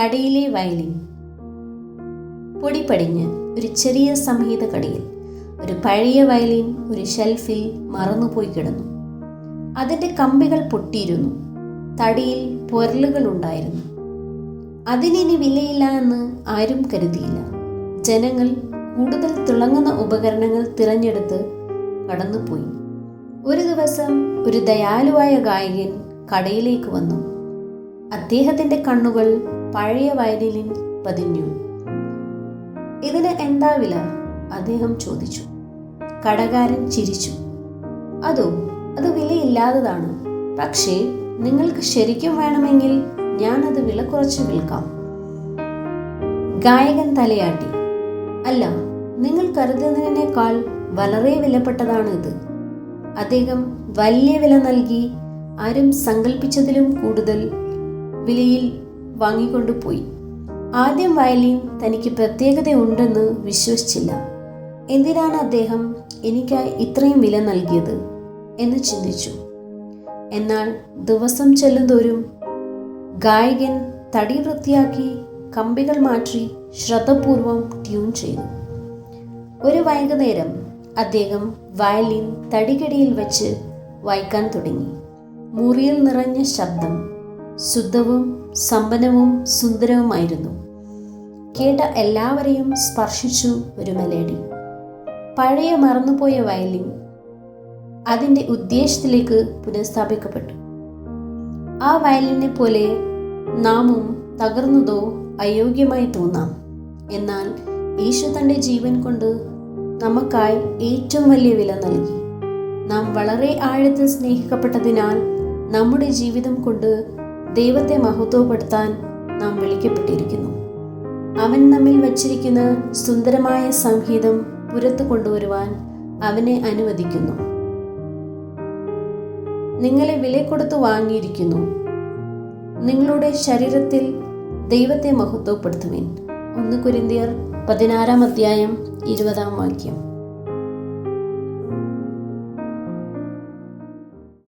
കടയിലെ വയലിൻ. പൊടിപടിഞ്ഞ് ഒരു ചെറിയ സംഹിത കടയിൽ ഒരു പഴയ വയലിൻ ഒരു ഷെൽഫിൽ മറന്നുപോയി കിടന്നു. അതിന്റെ കമ്പികൾ പൊട്ടിയിരുന്നു. തടിയിൽ പൊരലുകൾ ഉണ്ടായിരുന്നു. അതിനിനി വിലയില്ല എന്ന് ആരും കരുതിയില്ല. ജനങ്ങൾ കൂടുതൽ തിളങ്ങുന്ന ഉപകരണങ്ങൾ തിരഞ്ഞെടുത്ത് കടന്നുപോയി. ഒരു ദിവസം ഒരു ദയാലുവായ ഗായകൻ കടയിലേക്ക് വന്നു. അദ്ദേഹത്തിന്റെ കണ്ണുകൾ പഴയ വയലിനിൽ പതിഞ്ഞു. ഇതിന് എന്താ വില? അദ്ദേഹം ചോദിച്ചു. കടകാരൻ ചിരിച്ചു. അതോ അത് വിലയില്ലാത്തതാണ്. പക്ഷേ നിങ്ങൾക്ക് ശരിക്കും വേണമെങ്കിൽ ഞാൻ അത് വില കുറച്ച് വിൽക്കാം. ഗായകൻ തലയാട്ടി. അല്ല നിങ്ങൾ കരുതുന്നതിനേക്കാൾ വളരെ വിലപ്പെട്ടതാണ് ഇത്. അദ്ദേഹം വലിയ വില നൽകി ആരും സങ്കല്പിച്ചതിലും കൂടുതൽ വിലയിൽ വാങ്ങിക്കൊണ്ടുപോയി. ആദ്യം വയലിൻ തനിക്ക് പ്രത്യേകതയുണ്ടെന്ന് വിശ്വസിച്ചില്ല. എന്തിനാണ് അദ്ദേഹം എനിക്കായി ഇത്രയും വില നൽകിയത് എന്ന് ചിന്തിച്ചു. എന്നാൽ ദിവസം ചെല്ലുന്തോറും ഗായകൻ തടി വൃത്തിയാക്കി കമ്പികൾ മാറ്റി ശ്രദ്ധപൂർവം ട്യൂൺ ചെയ്തു. ഒരു വൈകുന്നേരം അദ്ദേഹം വയലിൻ തടികടിയിൽ വെച്ച് വായിക്കാൻ തുടങ്ങി. മുറിയിൽ നിറഞ്ഞ ശബ്ദം ശുദ്ധവും സമ്പന്നവും സുന്ദരവുമായിരുന്നു. കേട്ട എല്ലാവരെയും സ്പർശിച്ചു ഒരു മെലേഡി. പഴയ മറന്നുപോയ വയലിൻ അതിന്റെ ഉദ്ദേശത്തിലേക്ക് പുനഃസ്ഥാപിക്കപ്പെട്ടു. ആ വയലിനെ പോലെ നാമും തകർന്നതോ അയോഗ്യമായി തോന്നാം. എന്നാൽ യേശു തന്റെ ജീവൻ കൊണ്ട് നമുക്കായി ഏറ്റവും വലിയ വില നൽകി. നാം വളരെ ആഴത്തിൽ സ്നേഹിക്കപ്പെട്ടതിനാൽ നമ്മുടെ ജീവിതം കൊണ്ട് ദൈവത്തെ മഹത്വപ്പെടുത്താൻ നാം വിളിക്കപ്പെട്ടിരിക്കുന്നു. അവൻ നമ്മിൽ വച്ചിരിക്കുന്ന സുന്ദരമായ സംഗീതം പുറത്തു കൊണ്ടുവരുവാൻ അവനെ അനുവദിക്കുന്നു. നിങ്ങളെ വില കൊടുത്തു വാങ്ങിയിരിക്കുന്നു. നിങ്ങളുടെ ശരീരത്തിൽ ദൈവത്തെ മഹത്വപ്പെടുത്തുവിൻ. ഒന്ന് കുരിന്തിയർ പതിനാറാം അധ്യായം ഇരുപതാം വാക്യം.